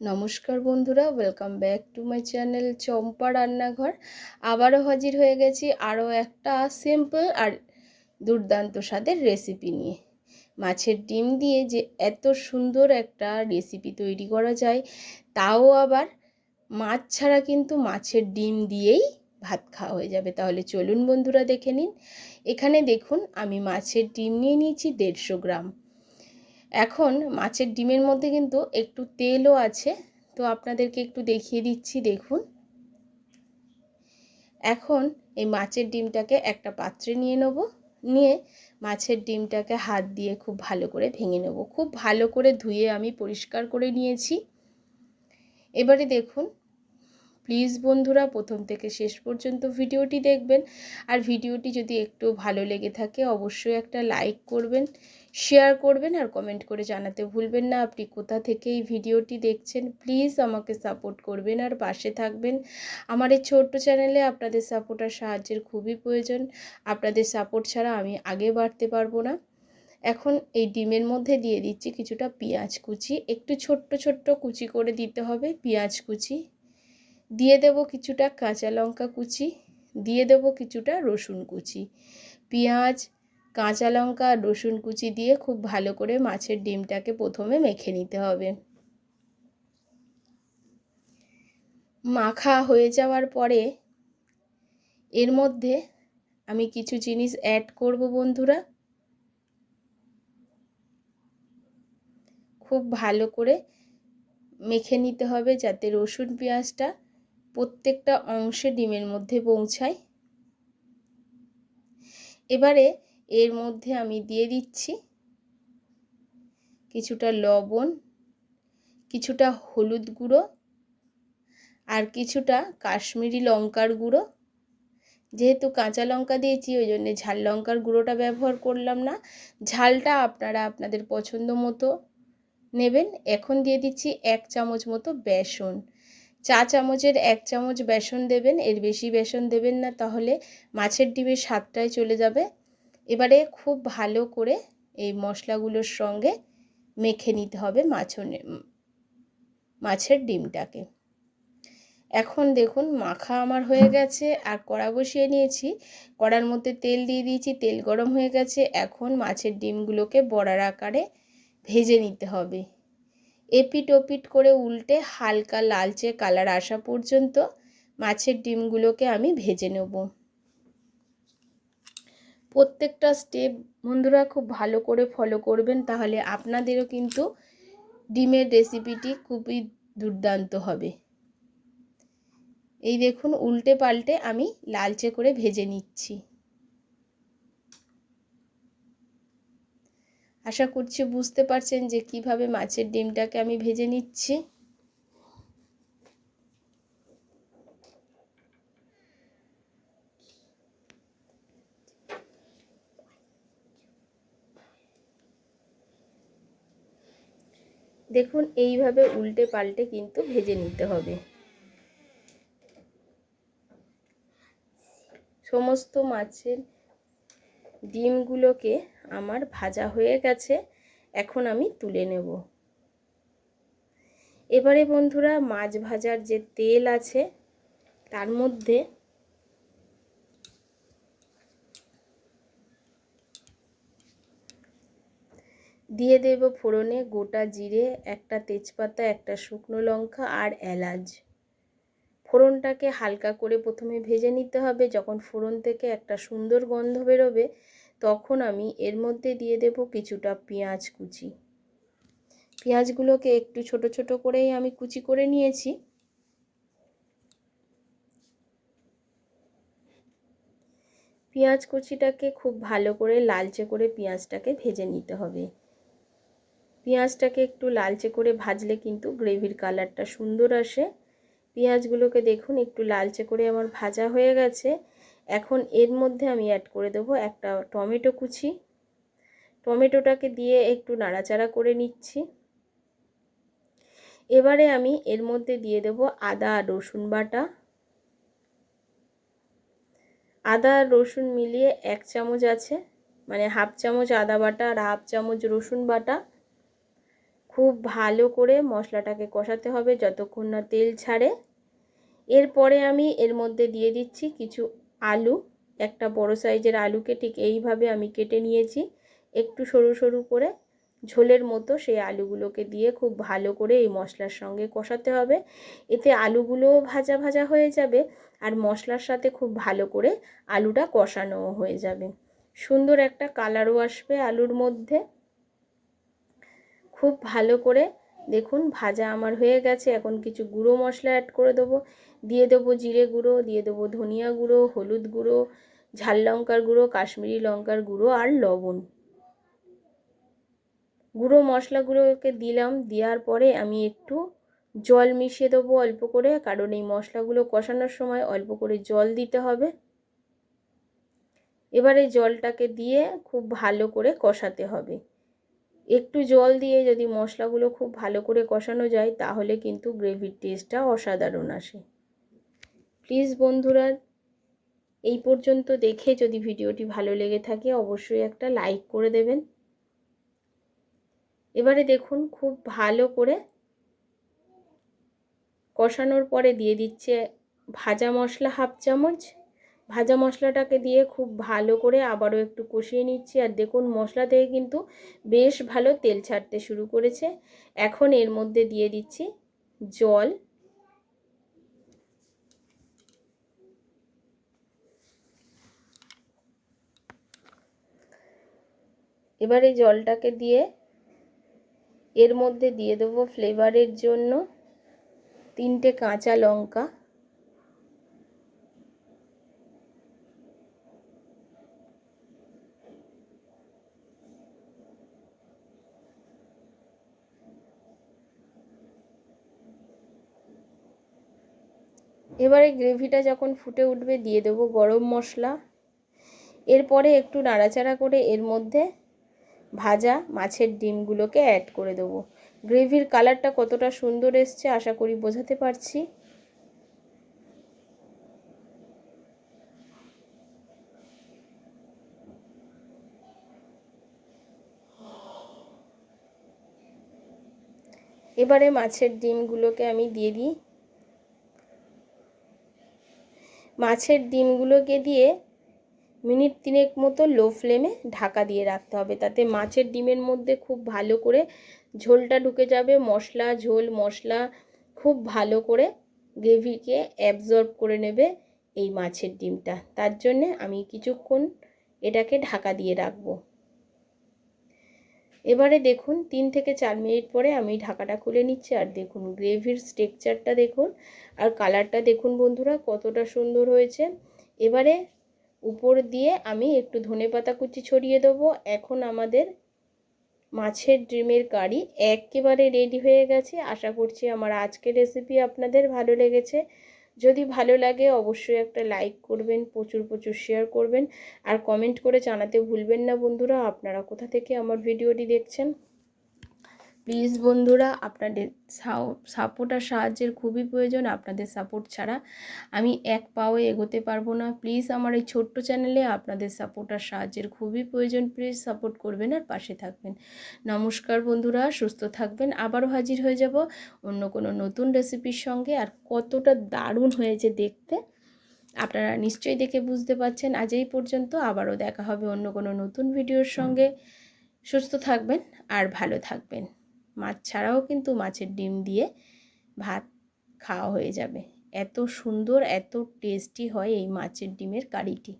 নমস্কার বন্ধুরা welcome back to my channel Champa রান্নাঘর। আবারও হাজির হয়ে গেছি আরও একটা সিম্পল আর দুর্দান্ত স্বাদের রেসিপি নিয়ে। মাছের ডিম দিয়ে যে এত সুন্দর একটা রেসিপি তৈরি করা যায়, তাও আবার মাছ ছাড়া কিন্তু মাছের ডিম দিয়েই ভাত খাওয়া হয়ে যাবে। তাহলে চলুন বন্ধুরা দেখে নিন। এখানে দেখুন, আমি মাছের ডিম নিয়ে নিয়েছি দেড়শো গ্রাম। এখন মাছের ডিমের মধ্যে কিন্তু একটু তেলও আছে, তো আপনাদেরকে একটু দেখিয়ে দিচ্ছি, দেখুন। এখন এই মাছের ডিমটাকে একটা পাত্রে নিয়ে নেব, নিয়ে মাছের ডিমটাকে হাত দিয়ে খুব ভালো করে ভেঙে নেব। খুব ভালো করে ধুয়ে আমি পরিষ্কার করে নিয়েছি। এবারে দেখুন প্লিজ বন্ধুরা প্রথম থেকে শেষ পর্যন্ত ভিডিওটি দেখবেন। আর ভিডিওটি যদি একটু ভালো লেগে থাকে, অবশ্যই একটা লাইক করবেন, শেয়ার করবেন আর কমেন্ট করে জানাতে ভুলবেন না। আপনি কোথা থেকে এই ভিডিওটি দেখছেন, প্লিজ আমাকে সাপোর্ট করবেন আর পাশে থাকবেন। আমার এই ছোট্ট চ্যানেলে আপনাদের সাপোর্ট আর সাহায্যের খুবই প্রয়োজন। আপনাদের সাপোর্ট ছাড়া আমি আগে বাড়তে পারব না। এখন এই ডিমের মধ্যে দিয়ে দিচ্ছি কিছুটা পেঁয়াজ কুচি। একটু ছোট্ট ছোট্ট কুচি করে দিতে হবে, পেঁয়াজ কুচি। দিয়ে দেব কিছুটা কাঁচা লঙ্কা কুচি, দিয়ে দেব কিছুটা রসুন কুচি। পেঁয়াজ, কাঁচা লঙ্কা আর রসুন কুচি দিয়ে খুব ভালো করে মাছের ডিমটাকে প্রথমে মেখে নিতে হবে। মাখা হয়ে যাওয়ার পরে এর মধ্যে আমি কিছু জিনিস অ্যাড করব বন্ধুরা। খুব ভালো করে মেখে নিতে হবে যাতে রসুন পেঁয়াজটা প্রত্যেকটা অংশে ডিমের মধ্যে পৌঁছায়। এবারে এর মধ্যে আমি দিয়ে দিচ্ছি কিছুটা লবণ, কিছুটা হলুদ গুঁড়ো আর কিছুটা কাশ্মীরি লঙ্কার গুঁড়ো। যেহেতু কাঁচা লঙ্কা দিয়েছি, ওই জন্যে ঝাল লঙ্কার গুঁড়োটা ব্যবহার করলাম না। ঝালটা আপনারা আপনাদের পছন্দ মতো নেবেন। এখন দিয়ে দিচ্ছি এক চামচ মতো বেসন। চা চামচের এক চামচ বেসন দেবেন, এর বেশি বেসন দেবেন না, তাহলে মাছের ডিমের স্বাদটাই চলে যাবে। এবারে খুব ভালো করে এই মশলাগুলোর সঙ্গে মেখে নিতে হবে মাছনে, মাছের ডিমটাকে। এখন দেখুন মাখা আমার হয়ে গেছে, আর কড়া বসিয়ে নিয়েছি। কড়ার মধ্যে তেল দিয়ে দিয়েছি, তেল গরম হয়ে গেছে। এখন মাছের ডিমগুলোকে বড়ার আকারে ভেজে নিতে হবে। এপিট ওপিট করে উল্টে হালকা লালচে কালার আসা পর্যন্ত মাছের ডিমগুলোকে আমি ভেজে নেব। প্রত্যেকটা স্টেপ বন্ধুরা খুব ভালো করে ফলো করবেন, তাহলে আপনাদেরও কিন্তু ডিমের রেসিপিটি খুবই দুর্দান্ত হবে। এই দেখুন, উল্টে পাল্টে আমি লালচে করে ভেজে নিচ্ছি। আশা করছি বুঝতে পারছেন যে কীভাবে মাছের ডিমটাকে আমি ভেজে নিচ্ছি। দেখুন, এইভাবে উল্টে পাল্টে কিন্তু ভেজে নিতে হবে। সমস্ত মাছের ডিমগুলোকে আমার ভাজা হয়ে গেছে, এখন আমি তুলে নেব। এবারে বন্ধুরা মাছ ভাজার যে তেল আছে, তার মধ্যে দিয়ে দেব ফোড়নে গোটা জিরে, একটা তেজপাতা, একটা শুকনো লঙ্কা আর এলাচ। ফোড়নটাকে হালকা করে প্রথমে ভেজে নিতে হবে। যখন ফোড়ন থেকে একটা সুন্দর গন্ধ বেরোবে, তখন আমি এর মধ্যে দিয়ে দেব কিছুটা পেঁয়াজ কুচি। পেঁয়াজগুলোকে একটু ছোট ছোট করেই আমি কুচি করে নিয়েছি। পেঁয়াজ কুচিটাকে খুব ভালো করে লালচে করে পেঁয়াজটাকে ভেজে নিতে হবে। পেঁয়াজটাকে একটু লালচে করে ভাজলে কিন্তু গ্রেভির কালারটা সুন্দর আসে। পেঁয়াজগুলোকে দেখুন, একটু লালচে করে আমার ভাজা হয়ে গেছে। এখন এর মধ্যে আমি অ্যাড করে দেবো একটা টমেটো কুচি। টমেটোটাকে দিয়ে একটু নাড়াচাড়া করে নিচ্ছি। এবারে আমি এর মধ্যে দিয়ে দেব আদা রসুন বাটা। আদা আর রসুন মিলিয়ে এক চামচ আছে মানে হাফ চামচ আদা বাটা আর হাফ চামচ রসুন বাটা। খুব ভালো করে মশলাটাকে কষাতে হবে যতক্ষণ না তেল ছাড়ে। এরপরে আমি এর মধ্যে দিয়ে দিচ্ছি কিছু আলু, একটা বড় সাইজের আলুকে ঠিক এইভাবে আমি কেটে নিয়েছি। একটু সরু সরু করে ঝোলের মতো সেই আলুগুলোকে দিয়ে খুব ভালো করে এই মশলার সঙ্গে কষাতে হবে। এতে আলুগুলোও ভাজা ভাজা হয়ে যাবে আর মশলার সাথে খুব ভালো করে আলুটা কষানোও হয়ে যাবে। সুন্দর একটা কালারও আসবে আলুর মধ্যে। খুব ভালো করে দেখুন, ভাজা আমার হয়ে গেছে। এখন কিছু গুঁড়ো মশলা অ্যাড করে দেবো। দিয়ে দেবো জিরে গুঁড়ো, দিয়ে দেবো ধনিয়া গুঁড়ো, হলুদ গুঁড়ো, ঝাল লঙ্কার গুঁড়ো, কাশ্মীরি লঙ্কার গুঁড়ো আর লবণ। গুঁড়ো মশলাগুলোকে দিলাম, দেওয়ার পরে আমি একটু জল মিশিয়ে দেবো অল্প করে, কারণ এই মশলাগুলো কষানোর সময় অল্প করে জল দিতে হবে। এবারে জলটাকে দিয়ে খুব ভালো করে কষাতে হবে। একটু জল দিয়ে যদি মশলাগুলো খুব ভালো করে কষানো যায়, তাহলে কিন্তু গ্রেভির টেস্টটা অসাধারণ আসে। প্লিজ বন্ধুরা, এই পর্যন্ত দেখে যদি ভিডিওটি ভালো লেগে থাকে, অবশ্যই একটা লাইক করে দেবেন। এবারে দেখুন, খুব ভালো করে কষানোর পরে দিয়ে দিচ্ছে ভাজা মশলা হাফ চামচ। ভাজা মশলাটাকে দিয়ে খুব ভালো করে আবারও একটু কষিয়ে নিচ্ছি। আর দেখুন, মশলা থেকে কিন্তু বেশ ভালো তেল ছাড়তে শুরু করেছে। এখন এর মধ্যে দিয়ে দিচ্ছি জল। এবারে জলটাকে দিয়ে এর মধ্যে দিয়ে দেবো ফ্লেভারের জন্য তিনটে কাঁচা লঙ্কা। এবারে গ্রেভিটা যখন ফুটে উঠবে, দিয়ে দেবো গরম মশলা। এরপরে একটু নাড়াচাড়া করে এর মধ্যে ভাজা মাছের ডিমগুলোকে অ্যাড করে দেবো। গ্রেভির কালারটা কতটা সুন্দর এসছে আশা করি বোঝাতে পারছি। এবারে মাছের ডিমগুলোকে আমি দিয়ে দিই। মাছের ডিমগুলোকে দিয়ে মিনিট তিনেক মতো লো ফ্লেমে ঢাকা দিয়ে রাখতে হবে। তাতে মাছের ডিমের মধ্যে খুব ভালো করে ঝোলটা ঢুকে যাবে। মশলা, ঝোল, মশলা খুব ভালো করে গ্রেভিকে অ্যাবজর্ব করে নেবে এই মাছের ডিমটা। তার জন্যে আমি কিছুক্ষণ এটাকে ঢাকা দিয়ে রাখব। এবারে দেখুন, তিন থেকে চার মিনিট পরে আমি ঢাকাটা খুলে নিচ্ছি। আর দেখুন, গ্রেভির স্ট্রেকচারটা দেখুন আর কালারটা দেখুন বন্ধুরা, কতটা সুন্দর হয়েছে। এবারে উপর দিয়ে আমি একটু ধনে পাতা কুচি ছড়িয়ে দেবো। এখন আমাদের মাছের ডিমের কারি একেবারে রেডি হয়ে গেছে। আশা করছি আমার আজকের রেসিপি আপনাদের ভালো লেগেছে। যদি ভালো লাগে অবশ্যই একটা লাইক করবেন, প্রচুর প্রচুর শেয়ার করবেন। আর কমেন্ট করে জানাতে ভুলবেন না বন্ধুরা। আপনারা কোথা থেকে আমার ভিডিওটি দেখছেন? প্লিজ বন্ধুরা, আপনাদের সাপোর্ট আর সাহায্যের খুবই প্রয়োজন, আপনাদের সাপোর্ট ছাড়া আমি এক পাও এগোতে পারব না। প্লিজ আমার এই ছোট্ট চ্যানেলে আপনাদের সাপোর্ট আর সাহায্যের খুবই প্রয়োজন প্লিজ সাপোর্ট করবেন আর পাশে থাকবেন। নমস্কার বন্ধুরা, সুস্থ থাকবেন, আবারও হাজির হয়ে যাব অন্য কোনো নতুন রেসিপির সঙ্গে। আর কতটা দারুণ হয়েছে দেখতে, আপনারা নিশ্চয়ই দেখে বুঝতে পারছেন। আজ এই পর্যন্ত, আবারও দেখা হবে অন্য কোনো নতুন ভিডিওর সঙ্গে। সুস্থ থাকবেন আর ভালো থাকবেন। মাছ ছাড়াও কিন্তু মাছের ডিম দিয়ে ভাত খাওয়া হয়ে যাবে। এত সুন্দর, এত টেস্টি হয় এই মাছের ডিমের কারিটি।